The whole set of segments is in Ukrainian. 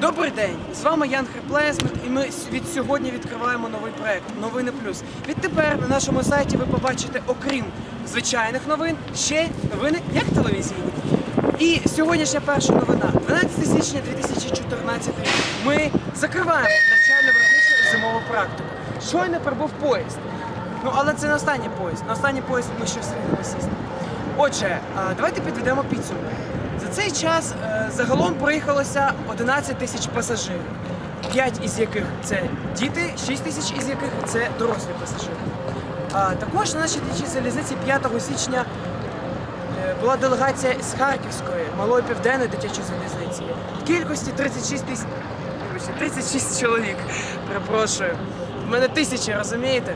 Добрий день! З вами Ян Хреплесмент, і ми від сьогодні відкриваємо новий проект Новини Плюс. Відтепер на нашому сайті ви побачите, окрім звичайних новин, ще новини як телевізійні. І сьогоднішня перша новина 12 січня 2014 рік. Ми закриваємо навчально виробничу зимову практику. Щойно прибув поїзд. Ну але це не останній поїзд. На останній поїзд ми ще встигнемо сісти. Отже, давайте підведемо підсумок. Цей час е, загалом проїхалося 11 тисяч пасажирів, 5 із яких це діти, 6 тисяч із яких це дорослі пасажири. А також на нашій дитячій залізниці 5 січня е, була делегація з Харківської малої південної дитячої залізниці в кількості 36 тисяч. вибачте, 36 чоловік. Перепрошую. В мене тисячі, розумієте?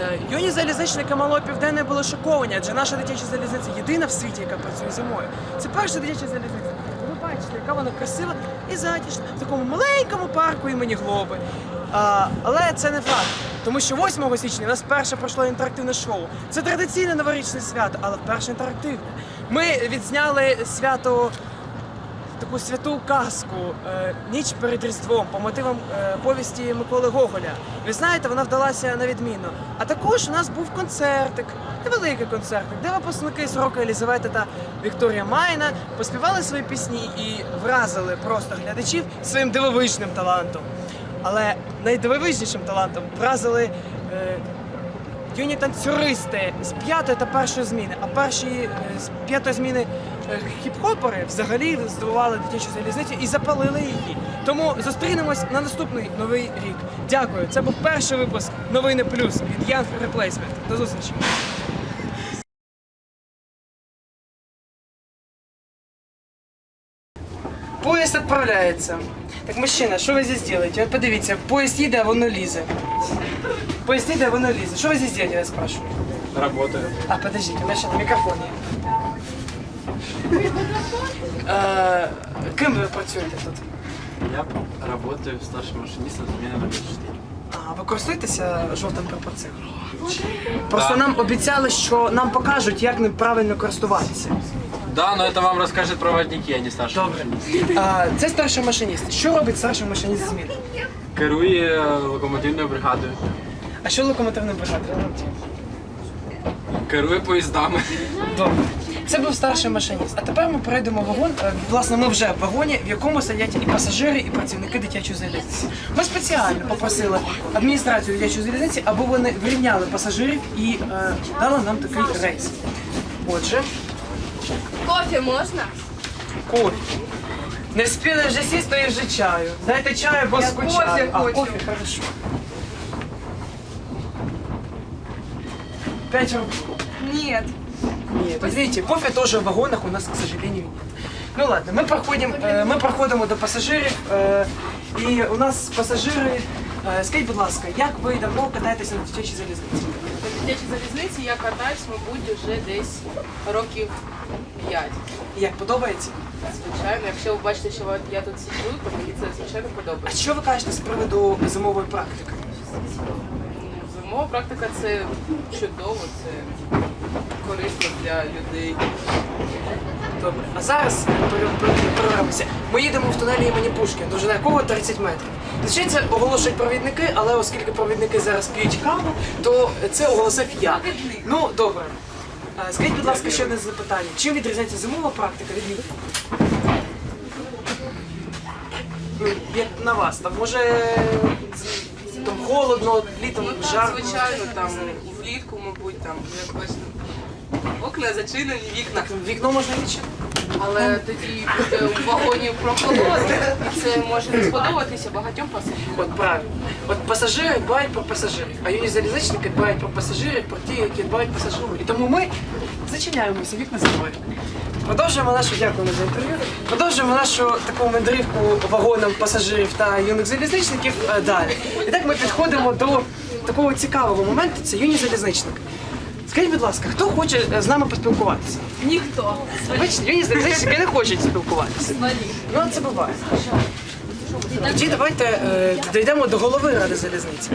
Е, Юні залізничники малої південної були шоковані, адже наша дитяча залізниця єдина в світі, яка працює зимою. Це перша дитяча залізниця. Ви бачите, яка вона красива і затишна в такому маленькому парку імені Глоби. А, але це не факт. Тому що 8 січня у нас перше пройшло інтерактивне шоу. Це традиційне новорічне свято, але вперше інтерактивне. Ми відзняли свято таку святу казку е, Ніч перед Різдвом по мотивам е, повісті Миколи Гоголя. Ви знаєте, вона вдалася на відмінно. А також у нас був концертик, невеликий концертик, де випускники Сорока Елізавети та Вікторія Майна поспівали свої пісні і вразили просто глядачів своїм дивовижним талантом. Але найдивовижнішим талантом вразили. Юні танцюристи з п'ятої та першої зміни, а перші е, з п'ятої зміни е, хіп-хопери взагалі здивували дитячу залізницю і запалили її. Тому зустрінемось на наступний новий рік. Дякую. Це був перший випуск Новини Плюс від Young Replacement. До зустрічі. Поїзд відправляється. Так, мужчина, що ви здесь делаете? От подивіться, поїзд їде, а воно лізе. Поїзд їде, а воно лізе. Що ви здесь делаете, я спрашиваю? Работаю. А, подождите, у меня сейчас на микрофоне. Е, Ким ви працюєте тут? Я работаю старшим машинистом зміни номер 4. А, ви користуєтеся жовтим прапорцем? Просто Да. нам обіцяли, що нам покажуть, як ним правильно користуватися. Да, но это вам расскажут проводники, а не старший Добре. машинист. А, це старший машиніст. Що робить старший машиніст зміни? Керує локомотивною бригадою. А що локомотивна бригада робить? Керує поїздами. Добре. Це був старший машиніст. А тепер ми перейдемо в вагон. Е, Власне, ми вже в вагоні, в якому сидять і пасажири, і працівники дитячої залізниці. Ми спеціально попросили адміністрацію дитячої залізниці, аби вони врівняли пасажирів і е, дали нам такий рейс. Отже, Кофе можна? кофе. Не встигли вже сісти і вже чаю. Дайте чаю, бо Я скучаю. кофе А, хочу. кофе, хорошо. Пять рублей. Нет. Нет, вот кофе тоже в вагонах у нас, к сожалению, нет. Ну ладно, мы проходим, э, ми проходимо до пасажирів, е, і у нас пасажири. Е, скажіть, будь ласка, як ви давно катаєтеся на дитячій залізниці? Дитячій залізниці я катаюсь, мабуть, вже десь років 5. Як подобається? Звичайно, якщо ви бачите, що я тут сиджу, то мені це звичайно А подобається. що ви кажете з приводу зимової практики? Зимова практика це чудово, це корисно для людей. Добре. А зараз перервемося. Ми їдемо в тунелі імені Пушкіна, довжина якого 30 метрів. Звичайно, це оголошують провідники, але оскільки провідники зараз п'ють каву, то це оголосив я. Ну, добре. А, Скажіть, будь ласка, ще одне запитання. Чим відрізняється зимова практика від літньої? Ну, Як на вас, там може з- там холодно, літом Ну так, жарко. звичайно, там влітку, мабуть, там як бачите, окна зачинені, вікна. Вікно можна відчинити? Але тоді буде в вагоні прохолодно, і це може не сподобатися багатьом пасажирам. От правильно. От пасажири дбають про пасажирів, а юні залізничники дбають про пасажирів, про ті, які дбають пасажирів. І тому ми зачиняємося вікна зимою. Продовжуємо нашу дякуємо за інтерв'ю. Продовжуємо нашу таку мандрівку вагоном пасажирів та юних залізничників е, далі. І так ми підходимо до такого цікавого моменту. Це юні залізничники. Скажіть, будь ласка, хто хоче е, з нами поспілкуватися? Ніхто. Бачите, залізничники не хочуть спілкуватися. Ну, це буває. Тоді давайте е, дійдемо до голови Ради залізниці.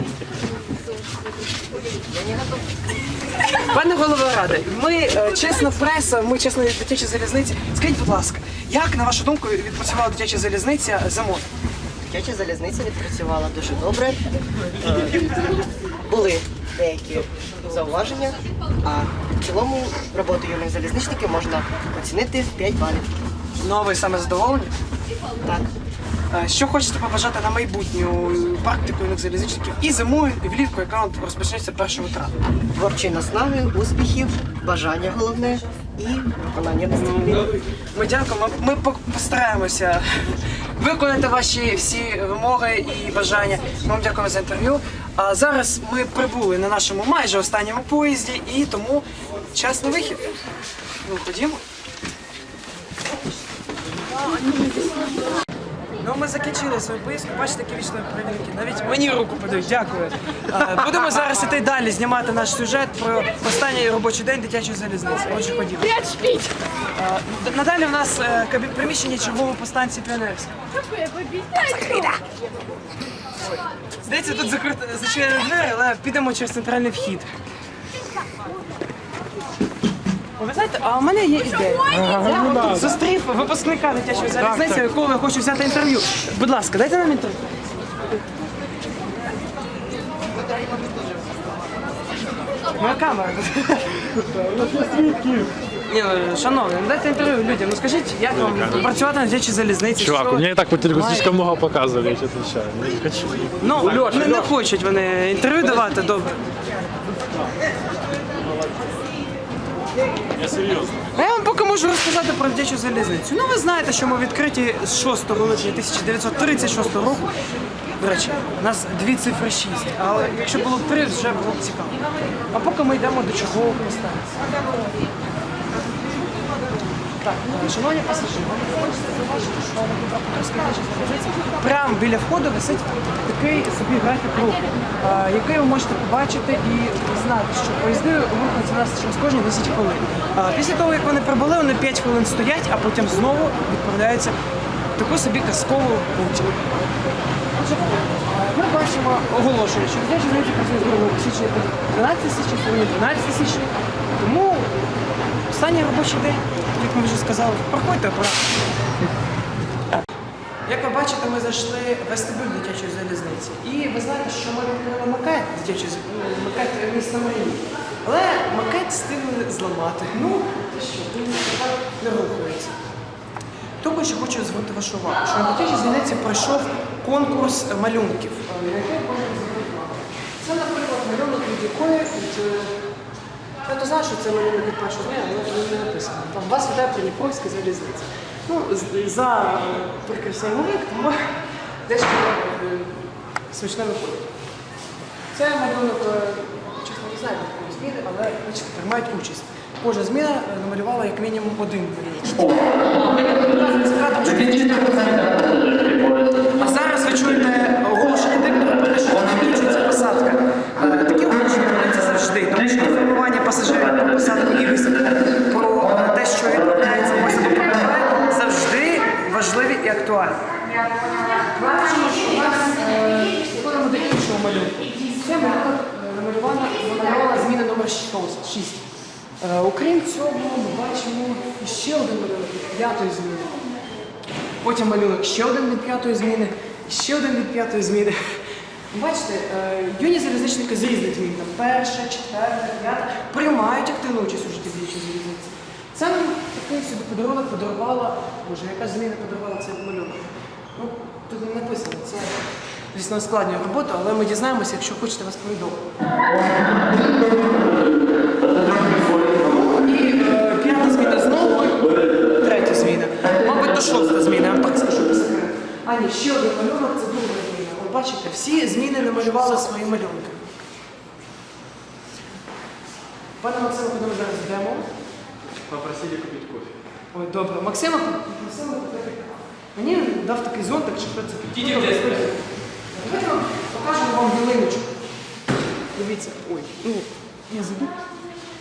Пане голова ради, ми е, чесна преса, ми чесна дитяча залізниця. Скажіть, будь ласка, як на вашу думку відпрацювала дитяча залізниця зимою? Дитяча залізниця відпрацювала дуже добре. Е, Були деякі зауваження, а в цілому роботу юних залізничників можна оцінити в 5 балів. Ну, а ви саме задоволені? Так. Е, Що хочете побажати на майбутню практику юних залізничників і зимою, і влітку, яка розпочнеться 1 травня? Творчої наснаги, успіхів, бажання головне і виконання дисципліни. Ми дякуємо. Ми постараємося виконати ваші всі вимоги і бажання. Ми вам дякуємо за інтерв'ю. А зараз ми прибули на нашому майже останньому поїзді, і тому час на вихід. Ну, ходімо. Ну, ми закінчили свою поїздку. Бачите, які вічливі перевірки. Навіть мені руку подають. Дякую. Будемо зараз іти далі знімати наш сюжет про останній робочий день дитячої залізниці. Отже, ходімо. А, Надалі в нас е, кабі- приміщення чергового по станції Піонерська. Здається, тут закрита зачинені двері, але підемо через центральний вхід. Ви знаєте, а у мене є ідея. Я тут зустрів випускника дитячої залізниці, якого я хочу взяти інтерв'ю. Будь ласка, дайте нам інтерв'ю. Моя камера. Ні, ну, шановний, ну дайте інтерв'ю людям. Ну скажіть, як вам працювати на дитячій залізниці? Чувак, Що- у меня и так по телеку слишком много показывали, я тебе отвечаю. Я не хочу. Ну, не, не хочуть вони інтерв'ю давати, добре. Я серьезно. А я вам поки можу розказати про дитячу залізницю. Ну, ви знаєте, що ми відкриті з 6 липня 1936 року. До речі, у нас дві цифри 6, але якщо було б три, вже було б цікаво. А поки ми йдемо до чергового станції. Так, е, шановні пасажири, хочеться побачити, що на Дніпропетровській прямо біля входу висить такий собі графік руху, який ви можете побачити і знати, що поїзди рухаються нас через кожні 10 хвилин. Після того, як вони прибули, вони 5 хвилин стоять, а потім знову відправляються в таку собі казкову путь. Ми бачимо оголошення, що дитячі заняття працює з 2 січня по 12 січня, сьогодні 12 січня. Тому останній робочий день, як ми вже сказали, проходьте апарат. Як ви бачите, ми зайшли в вестибюль дитячої залізниці. І ви знаєте, що ми відкрили макет дитячої ну, макет міста Марії. Але макет встигли зламати. Ну, те що, він не рухається. Того, що хочу звернути вашу увагу, що на дитячій залізниці пройшов конкурс е, малюнків. е. Це, наприклад, малюнок від якої від. Я то знаю, що це малюнок від першого дня, але не написано. Там вас вітає Придніпровська залізниця. Ну, за прикрився вік, тому дещо е, смішне виходить. Це малюнок, е, чесно не знаю, якої зміни, але бачите, приймають участь. Кожна зміна е, намалювала як мінімум один малюнок. А зараз ви чуєте оголошення диктора про те, що закінчується посадка. Е, Такі оголошення робляться завжди, тому що пасажирів про посадку про е, те, що або прибуває, завжди важливі і актуальні. Бачимо, що у нас е, переходимо до іншого малюнку. Це малюнок е, намалювана, зміна номер 6. Е, Окрім цього, ми бачимо ще один малюнок від п'ятої зміни. Потім малюнок ще один від п'ятої зміни, ще один від п'ятої зміни. Бачите, е, юні залізничники з різних змін, там перша, четверта, п'ята, приймають активну участь у житті діючої залізниці. Це нам такий собі подарунок подарувала, боже, яка зміна подарувала цей малюнок. Ну, тут не написано, це, звісно, ускладнює роботу, але ми дізнаємося, якщо хочете вас повідомити. І е, п'ята зміна знову, третя зміна. Мабуть, то шоста зміна, я так скажу по секрету. А ні, ще один малюнок, це друга зміна. Ви бачите, всі зміни намалювали свої малюнки. Пане Максиме, куди ми зараз йдемо? Попросили купить кофе. Ой, добре. Максима, купити. Мені дав такий зонтик, що це підійде. Давайте ми покажемо вам ялиночку. Дивіться, ой, ну, я забув.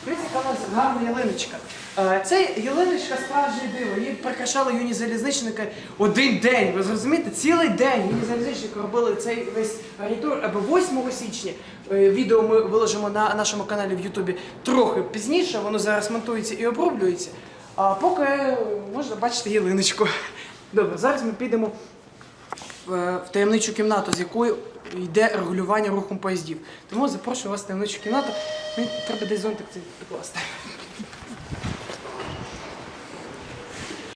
Дивіться, яка у нас гарна ялиночка. Е, Це ялиночка справжнє диво. Її прикрашали юні залізничники один день. Ви зрозумієте? Цілий день юні залізничники робили цей весь гарнітур або 8 січня. Е, Відео ми виложимо на нашому каналі в Ютубі трохи пізніше. Воно зараз монтується і оброблюється. А поки е, можна бачити ялиночку. Добре, зараз ми підемо в, в таємничу кімнату, з якою йде регулювання рухом поїздів. Тому запрошую вас в таємничу кімнату. Мені треба десь зонтик цей покласти.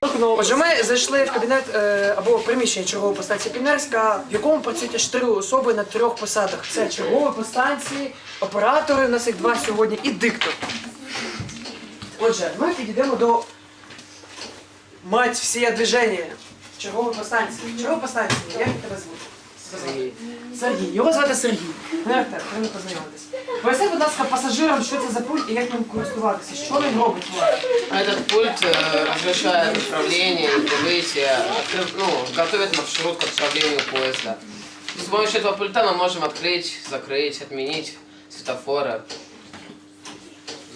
Отже, ми зайшли в кабінет е, або приміщення чергової постації Пінерська, в якому працюють аж особи на трьох посадах. Це чергові постанції, оператори, у нас їх два сьогодні, і диктор. Отже, ми підійдемо до мать всія движення. Чергової постанції. Чергової постанції. Як тебе звуть? Сергій. Сергій. Його звати Сергій. Не Артем, треба познайомитись. Поясни, будь ласка, пасажирам, що це за пульт і як ним користуватися. Що він робить? власне? А Этот пульт э, разрешает управление и прибытие, открыв- ну, готовит маршрут к отправлению поезда. С помощью этого пульта мы можем открыть, закрыть, отменить светофоры.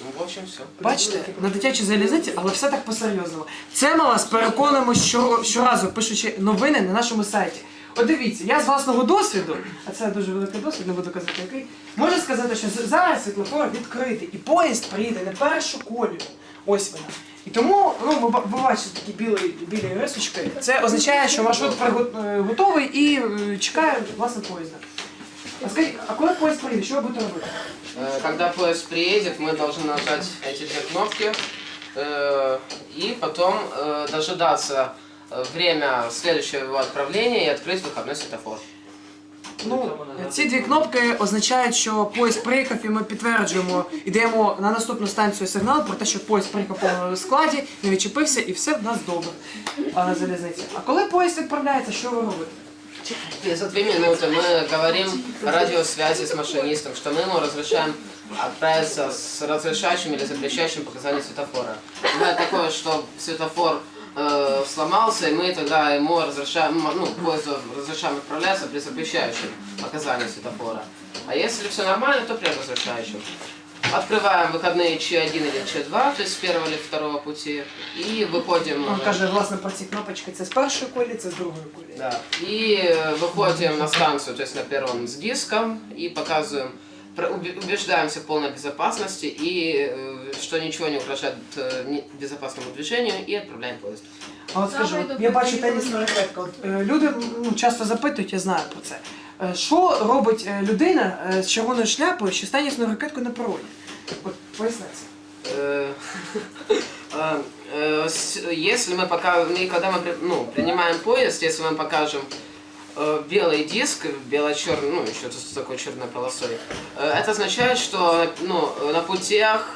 Ну, в общем, все. Бачите, на дитячій залізниці, але все так по-серйозному. Це ми вас переконуємо що, щоразу, пишучи новини на нашому сайті. От дивіться, я з власного досвіду, а це дуже великий досвід, не буду казати який, можу сказати, що з- зараз світлофор відкритий, і поїзд приїде на першу колію. Ось вона. І тому, ну, ви, ба- ви бачите такі білі, білі рисочки. Це означає, що маршрут пригот- е, готовий і е, чекає власне поїзда. А скажіть, а коли поїзд приїде, що ви будете робити? Э, Когда поезд приедет, мы должны нажать эти две кнопки э, и потом э, дожидаться э, время следующего его отправления и открыть выходной светофор. Ну, ці дві кнопки означають, що поїзд приїхав і ми підтверджуємо, ідемо на наступну станцію сигнал про те, що поїзд приїхав в повному складі, не відчепився і все в нас добре а на залізниці. А коли поїзд відправляється, що ви робите? И за две минуты мы говорим о радиосвязи с машинистом, что мы ему разрешаем отправиться с разрешающим или запрещающим показанием светофора. Бывает такое, что светофор э, сломался, и мы тогда ему разрешаем, м, ну, поезду разрешаем отправляться при запрещающем показании светофора. А если все нормально, то при разрешающем. Открываем выходные Ч1 или Ч2, то есть с первого или второго пути, и выходим... Він э, каже, власне, про ці кнопочки це з першої колії, це з другої колії. да. И э, выходим на станцию, то есть на первом с диском, и показываем, про- убе- убеждаемся в полной безопасности, и э, что ничего не угрожает э, не- безопасному движению, и отправляем поезд. А от скажу, от я бачу тенісну ракетку. От, е, люди ну, часто запитують, я знаю про це. Е, Що робить е, людина е, з червоною шляпою, що з тенісною ракеткою на пероні? От поясни це. Э, э, э, с- Если мы пока, мы, когда мы при- ну, принимаем поезд, если мы покажем э, белый диск, бело-черный, ну еще с такой черной полосой, э, это означает, что ну, на путях,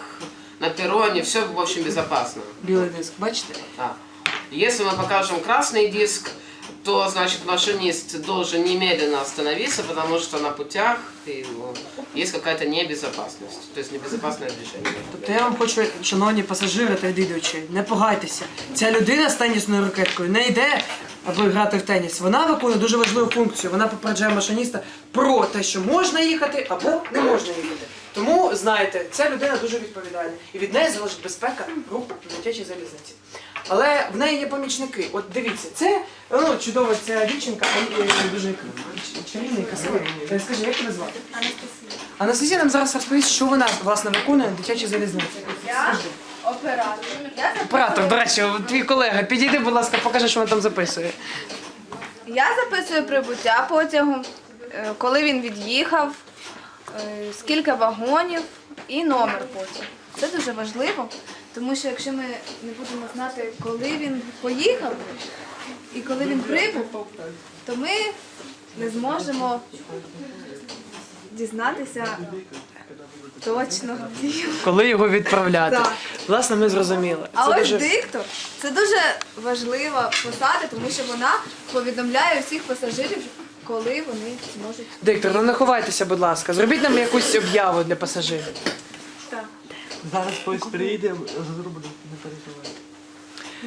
на перроне все в общем безопасно. Білий диск, бачите? А. Если мы покажем красный диск, то значит машинист должен немедленно остановиться, потому что на путях и, ну, есть какая-то небезопасность, то есть небезопасное движение. Тобто я вам хочу, шановні пасажири та відвідувачі, не пугайтеся. Ця людина з тенісною ракеткою не йде, аби грати в теніс. Вона виконує дуже важливу функцію. Вона попереджає машиніста про те, що можна їхати або не можна їхати. Тому знаєте, ця людина дуже відповідальна, і від неї залежить безпека руху на дитячій залізниці. Але в неї є помічники. От дивіться, це ну, чудова ця дівчинка, е, дуже чарівна і красива. Е, Скажи, як тебе звати? Анастасія нам зараз розповість, що вона власне виконує на дитячій залізниці. Я оператор. Я Оператор, до речі, твій колега, підійди, будь ласка, покажи, що він там записує. Я записую прибуття потягу, е, коли він від'їхав, скільки вагонів і номер потягу. Це дуже важливо, тому що якщо ми не будемо знати, коли він поїхав і коли він прибув, то ми не зможемо дізнатися точно. Коли його відправляти? Так. Власне, ми зрозуміли. А ось диктор це дуже важлива посада, тому що вона повідомляє всіх пасажирів, коли вони зможуть. Диктор, ну не ховайтеся, будь ласка. Зробіть нам якусь об'яву для пасажирів. Так. Зараз поїзд приїде, зроблю, не переживай.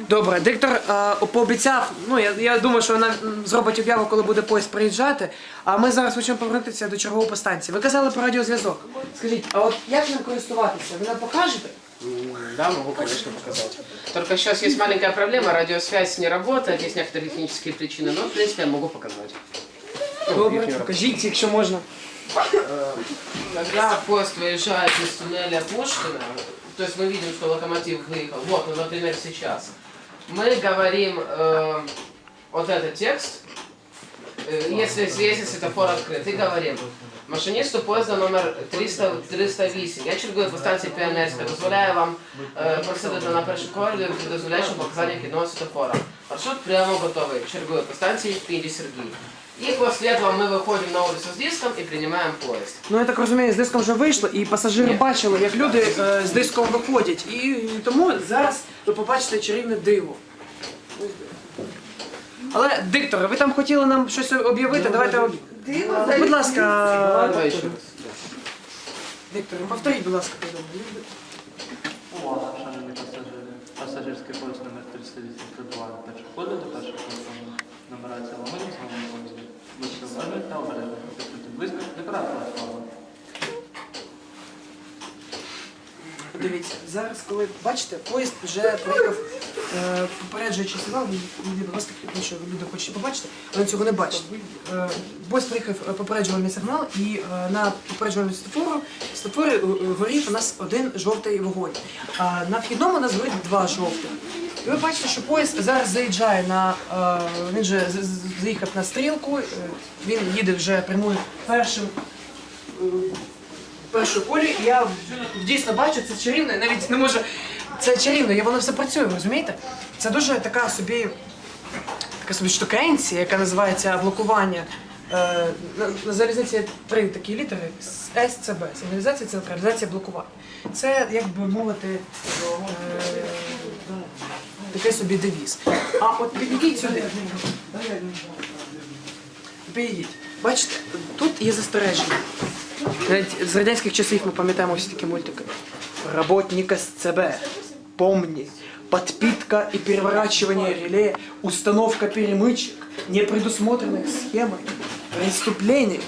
Добре, диктор е, пообіцяв, ну я, я думаю, що вона м, зробить об'яву, коли буде поїзд приїжджати. А ми зараз хочемо повернутися до чергової станції. Ви казали про радіозв'язок. Скажіть, а от як ним користуватися? Ви нам покажете? М, да, могу, конечно, показать. Только сейчас есть маленькая проблема, радиосвязь не работает, есть некоторые технические причины, но, в принципе, я могу показать. Ну, Добре, их не работает. покажіть, якщо можна. Когда поезд выезжает из туннеля Пушкина, то есть мы видим, что локомотив выехал, вот, ну, например, сейчас, мы говорим э, вот этот текст, э, если, если светофор открыт, и говорим, машинисту поезда номер 300, 308, я чергую по станції Піонерська, дозволяю вам е, просидити на перший коридор при дозволяючому показанні кінного світофора. Маршрут прямо готовий, чергую по станції Пінді Сергій. И после этого мы выходим на улицу с диском и принимаем поезд. Ну я так розумію, з диском вже вийшло, і пасажири Ні. бачили, як люди е, з диском виходять. І, і тому зараз ви побачите чарівне диво. Але, дикторе, ви там хотіли нам щось об'явити, давайте. об- Будь ласка, Давай еще раз. дикторе, повторіть, будь ласка, Увага, шановні пасажири. Пасажирський поїзд номер 308 прибуває на першу ходу до першого платформи. Нумерація вагонів з новим поїздом. Будьте уважні та. Прикрити близько до краю. Дивіться, зараз, коли бачите, поїзд вже приїхав е, попереджуючи сигнал, будь ласка, тому що люди хочуть побачити, але цього не бачать. Е, поїзд приїхав е, попереджувальний сигнал, і е, на попереджувальному світлофору світлофорі е, горів у нас один жовтий вогонь. А на вхідному у нас горить два жовтих. І ви бачите, що поїзд зараз заїжджає на е, він з- заїхав на стрілку, е, він їде вже прямує першим першої колі, і я дійсно бачу, це чарівно, навіть не можу. Це чарівно, і воно все працює, розумієте? Це дуже така собі така собі штукенція, яка називається блокування. Е, на, на залізниці є три такі літери СЦБ. Сигналізація, централізація, блокування. Це, як би мовити, е, такий собі девіз. А от підійдіть сюди. Підійдіть. Бачите, тут є застереження. Навіть з радянських часів ми пам'ятаємо всі такі мультики. Работник СЦБ. Помни. Подпитка и переворачивание реле, установка перемычек, не предусмотренных схемой, преступлення.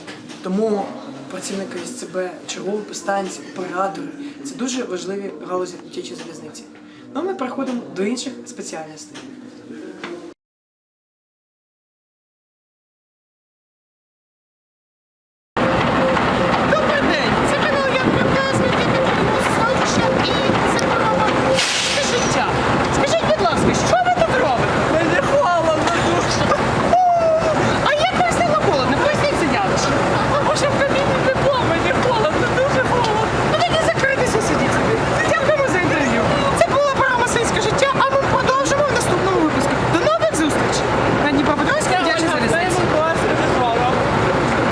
Тому працівники СЦБ, чергові по станції, оператори це дуже важливі галузі тічі залізниці. Ну, ми переходимо до інших спеціальностей.